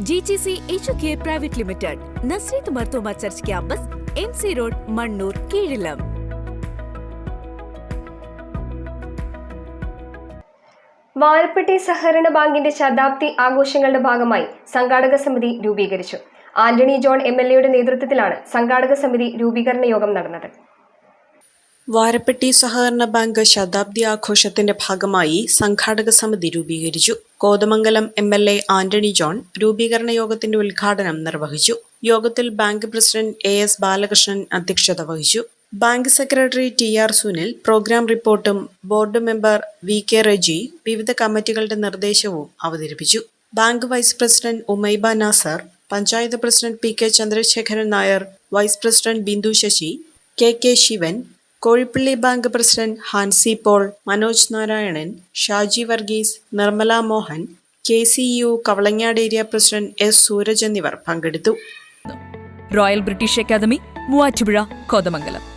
G G C H K private limited Nazareth Marthoma church campus M C road Mannur Keezhillam Varappetty സഹകരണ ബാങ്കിന്റെ ശതാബ്ദി ആഘോഷങ്ങളുടെ ഭാഗമായി സംഘാടക സമിതി രൂപീകരിച്ചു. ആന്റണി ജോൺ എം എൽ എയുടെ നേതൃത്വത്തിലാണ് സംഘാടക സമിതി രൂപീകരണ യോഗം നടന്നത്. വാരപ്പെട്ടി സഹകരണ ബാങ്ക് ശതാബ്ദി ആഘോഷത്തിന്റെ ഭാഗമായി സംഘാടക സമിതി രൂപീകരിച്ചു. Kothamangalam M L A Antony John രൂപീകരണ യോഗത്തിന്റെ ഉദ്ഘാടനം നിർവഹിച്ചു. യോഗത്തിൽ bank president A S Balakrishnan അധ്യക്ഷത വഹിച്ചു. Bank secretary T R Sunil program റിപ്പോർട്ടും board member V K Reji വിവിധ കമ്മിറ്റികളുടെ നിർദ്ദേശവും അവതരിപ്പിച്ചു. Bank vice president Umaiba Nasar panchayat president P K Chandrasekharan Nair vice president Bindu Sasi K K Sivan Kozhippilly bank president Hansi Paul Manoj Narayanan Shaji Varghese Nirmala Mohan K C U Kavalangad area president S Sooraj എന്നിവർ പങ്കെടുത്തു. Royal British academy Muvattupuzha Kothamangalam.